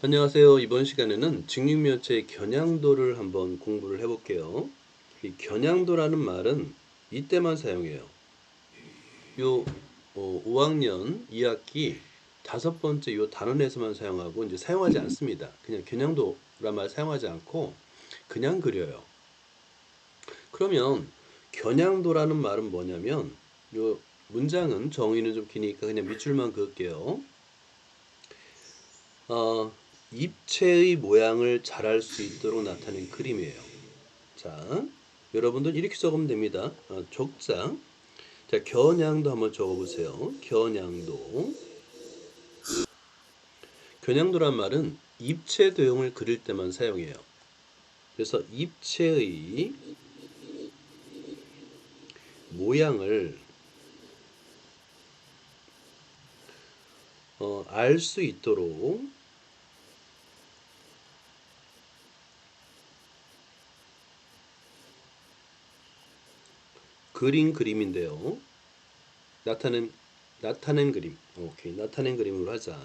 안녕하세요. 이번 시간에는 직육면체의 겨냥도를 한번 공부를 해볼게요. 이 겨냥도라는 말은 이때만 사용해요. 요 어, 5학년 2학기 다섯 번째 요 단원에서만 사용하고 이제 사용하지 않습니다. 그냥 겨냥도란 말 사용하지 않고 그냥 그려요. 그러면 겨냥도라는 말은 뭐냐면 요 문장은 정의는 좀 기니까 그냥 밑줄만 그을게요. 어, 입체의 모양을 잘할 수 있도록 나타낸 그림이에요. 자, 여러분들 이렇게 적으면 됩니다. 어, 족장. 자, 겨냥도 한번 적어보세요. 겨냥도. 겨냥도란 말은 입체 도형을 그릴 때만 사용해요. 그래서 입체의 모양을 어, 알 수 있도록 그린 그림인데요. 나타낸 나타낸 그림. 오케이. 나타낸 그림으로 하자.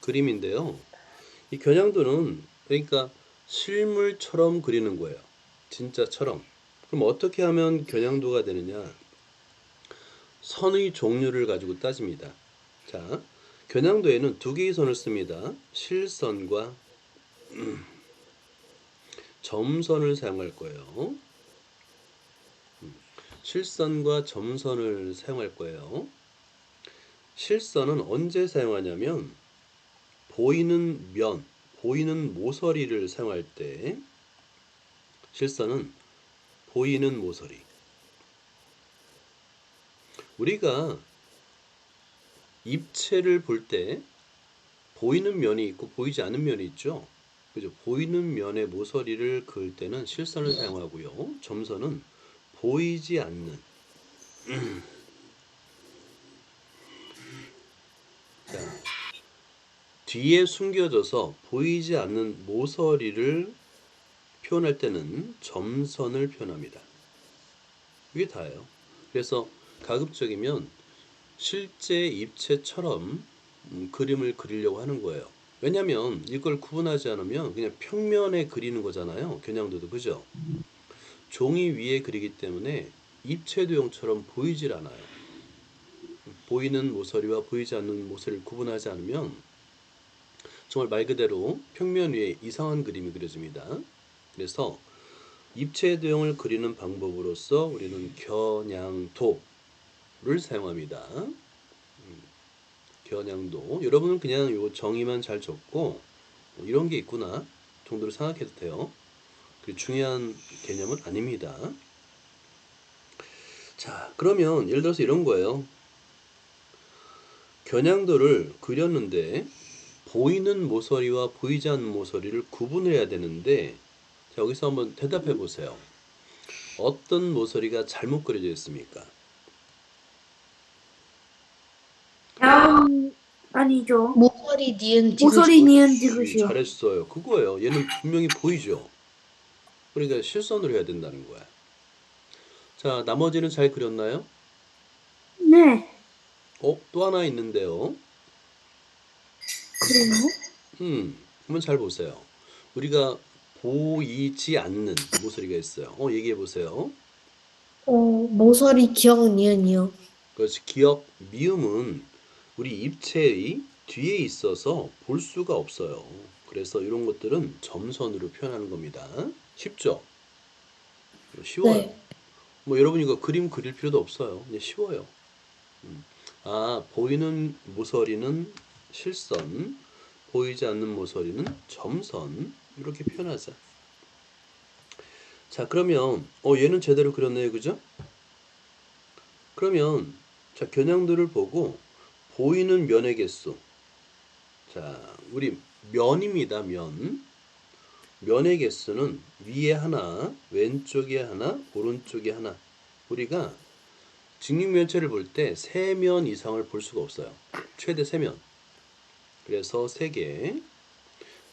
그림인데요. 이 겨냥도는 그러니까 실물처럼 그리는 거예요. 진짜처럼. 그럼 어떻게 하면 겨냥도가 되느냐? 선의 종류를 가지고 따집니다. 자, 겨냥도에는 두 개의 선을 씁니다. 실선과 점선을 사용할 거예요. 음, 실선과 점선을 사용할 거예요. 실선은 언제 사용하냐면 보이는 면, 보이는 모서리를 사용할 때 실선은 보이는 모서리. 우리가 입체를 볼 때 보이는 면이 있고 보이지 않는 면이 있죠. 그죠? 보이는 면의 모서리를 그을 때는 실선을 사용하고요. 점선은 보이지 않는 자, 뒤에 숨겨져서 보이지 않는 모서리를 표현할 때는 점선을 표현합니다. 이게 다예요. 그래서 가급적이면 실제 입체처럼 음, 그림을 그리려고 하는 거예요. 왜냐면 이걸 구분하지 않으면 그냥 평면에 그리는 거잖아요. 겨냥도도 그죠? 종이 위에 그리기 때문에 입체도형처럼 보이질 않아요. 보이는 모서리와 보이지 않는 모서리를 구분하지 않으면 정말 말 그대로 평면 위에 이상한 그림이 그려집니다. 그래서 입체도형을 그리는 방법으로서 우리는 겨냥도를 사용합니다. 겨냥도 여러분은 그냥 요 정의만 잘 적고 뭐 이런 게 있구나 정도로 생각해도 돼요. 그 중요한 개념은 아닙니다. 자, 그러면 예를 들어서 이런 거예요. 겨냥도를 그렸는데 보이는 모서리와 보이지 않는 모서리를 구분해야 되는데 자, 여기서 한번 대답해 보세요. 어떤 모서리가 잘못 그려져 있습니까? 양 아니죠. 모서리 니은 지그시 모서리 니은 음, 지그시요. 잘했어요. 그거예요. 얘는 분명히 보이죠. 그러니까 실선으로 해야 된다는 거야. 자, 나머지는 잘 그렸나요? 네. 어, 또 하나 있는데요. 그래요? 음, 한번 잘 보세요. 우리가 보이지 않는 모서리가 있어요. 어, 얘기해 보세요. 어, 모서리 기억 니은이요. 그렇지. 기억, 미음은 우리 입체의 뒤에 있어서 볼 수가 없어요. 그래서 이런 것들은 점선으로 표현하는 겁니다. 쉽죠? 쉬워요. 네. 뭐 여러분 이거 그림 그릴 필요도 없어요. 그냥 쉬워요. 음. 아, 보이는 모서리는 실선, 보이지 않는 모서리는 점선 이렇게 표현하자. 자, 그러면 어 얘는 제대로 그렸네요. 그죠? 그러면 자, 겨냥도를 보고 보이는 면의 개수. 자, 우리 면입니다. 면. 면의 개수는 위에 하나, 왼쪽에 하나, 오른쪽에 하나. 우리가 직육면체를 볼 때 세 면 이상을 볼 수가 없어요. 최대 세 면. 그래서 세 개.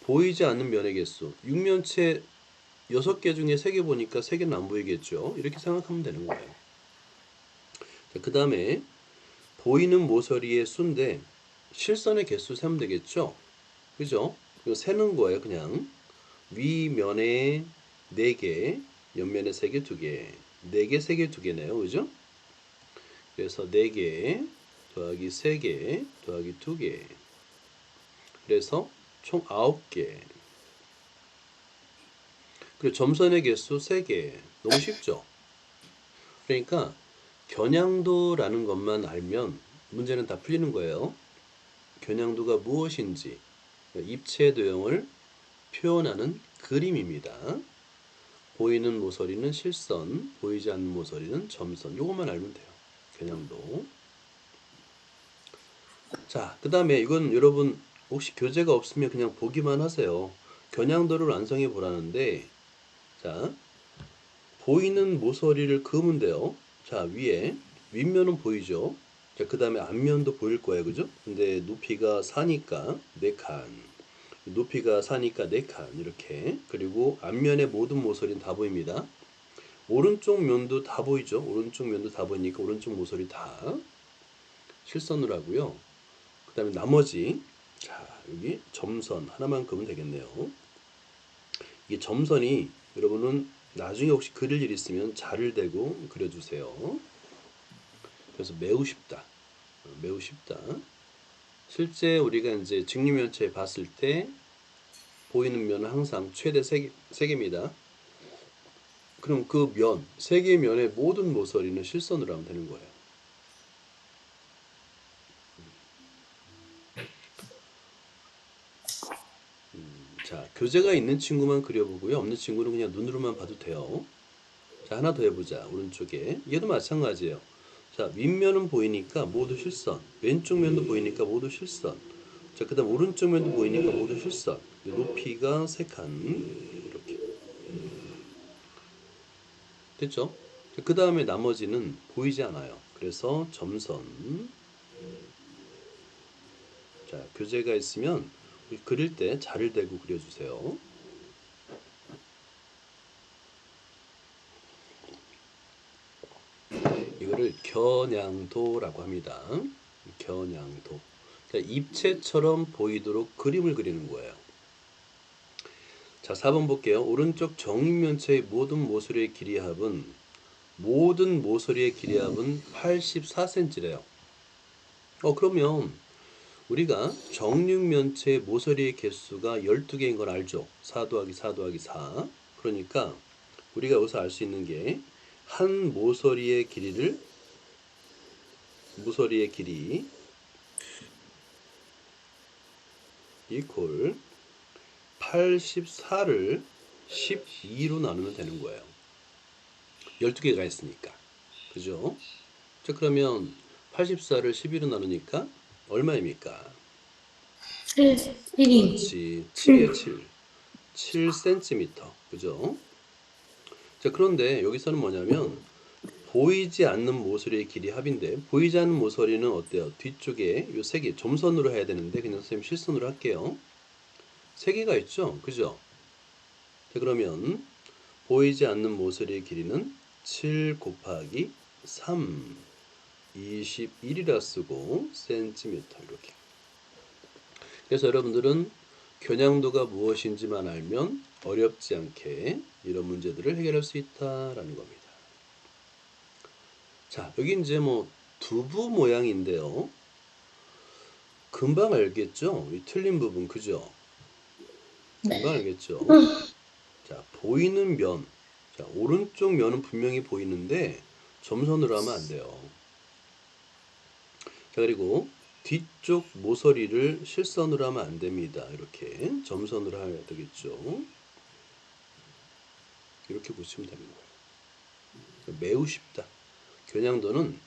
보이지 않는 면의 개수. 육면체 여섯 개 중에 세개 보니까 세 개는 안 보이겠죠. 이렇게 생각하면 되는 거예요. 그 다음에 보이는 모서리의 수인데 실선의 개수 세면 되겠죠? 그죠? 이거 세는 거예요, 그냥. 위면에 4개, 옆면에 3개, 2개. 4개, 3개, 2개네요. 그죠? 그래서 4개 더하기 3개 더하기 2개. 그래서 총 9개. 그리고 점선의 개수 3개. 너무 쉽죠? 그러니까 겨냥도라는 것만 알면 문제는 다 풀리는 거예요. 겨냥도가 무엇인지 입체 도형을 표현하는 그림입니다. 보이는 모서리는 실선, 보이지 않는 모서리는 점선. 요것만 알면 돼요. 겨냥도. 자, 그 다음에 이건 여러분 혹시 교재가 없으면 그냥 보기만 하세요. 겨냥도를 완성해 보라는데, 자, 보이는 모서리를 그으면 돼요. 자, 위에 윗면은 보이죠? 자, 그 다음에 앞면도 보일 거예요. 그죠? 근데 높이가 4니까 4칸. 높이가 4니까 4칸. 이렇게. 그리고 앞면의 모든 모서리는 다 보입니다. 오른쪽 면도 다 보이죠? 오른쪽 면도 다 보이니까 오른쪽 모서리 다 실선으로 하고요. 그 다음에 나머지 자 여기 점선 하나만 그으면 되겠네요. 이게 점선이 여러분은 나중에 혹시 그릴 일 있으면 자를 대고 그려주세요. 그래서 매우 쉽다. 어, 매우 쉽다. 실제 우리가 이제 직립면체 봤을 때 보이는 면은 항상 최대 3개, 3개입니다. 그럼 그 면, 세 개의 면의 모든 모서리는 실선으로 하면 되는 거예요. 교재가 있는 친구만 그려보고요. 없는 친구는 그냥 눈으로만 봐도 돼요. 자, 하나 더 해보자. 오른쪽에. 얘도 마찬가지예요. 자, 윗면은 보이니까 모두 실선. 왼쪽 면도 보이니까 모두 실선. 자, 그 다음 오른쪽 면도 보이니까 모두 실선. 높이가 세 칸. 이렇게. 됐죠? 그 다음에 나머지는 보이지 않아요. 그래서 점선. 자, 교재가 있으면 그릴 때 자를 대고 그려주세요. 이거를 겨냥도라고 합니다. 겨냥도. 그러니까 입체처럼 보이도록 그림을 그리는 거예요. 자, 4번 볼게요. 오른쪽 정면체의 모든 모서리의 길이 합은 모든 모서리의 길이 합은 84cm래요. 어, 그러면 우리가 정육면체의 모서리의 개수가 12개인 걸 알죠? 4 더하기 4 더하기 4. 그러니까 우리가 여기서 알 수 있는 게 한 모서리의 길이를 모서리의 길이 이퀄 84를 12로 나누면 되는 거예요. 12개가 있으니까. 그죠? 자, 그러면 84를 12로 나누니까 얼마입니까? 7, 1이. 그렇지. 7에 7. 7cm. 그죠? 자, 그런데 여기서는 뭐냐면 보이지 않는 모서리의 길이 합인데 보이지 않는 모서리는 어때요? 뒤쪽에 요 세 개 점선으로 해야 되는데 그냥 선생님 실선으로 할게요. 세 개가 있죠? 그죠? 자, 그러면 보이지 않는 모서리의 길이는 7 곱하기 3 21이라 쓰고 센티미터 이렇게. 그래서 여러분들은 겨냥도가 무엇인지만 알면 어렵지 않게 이런 문제들을 해결할 수 있다라는 겁니다. 자, 여기 이제 뭐 두부 모양인데요. 금방 알겠죠? 이 틀린 부분 그죠? 금방 알겠죠? 자, 보이는 면. 자, 오른쪽 면은 분명히 보이는데 점선으로 하면 안 돼요. 자, 그리고 뒤쪽 모서리를 실선으로 하면 안 됩니다. 이렇게 점선으로 해야 되겠죠. 이렇게 되는 거예요. 매우 쉽다. 겨냥도는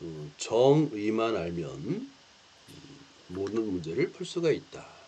어, 정의만 알면 음, 모든 문제를 풀 수가 있다.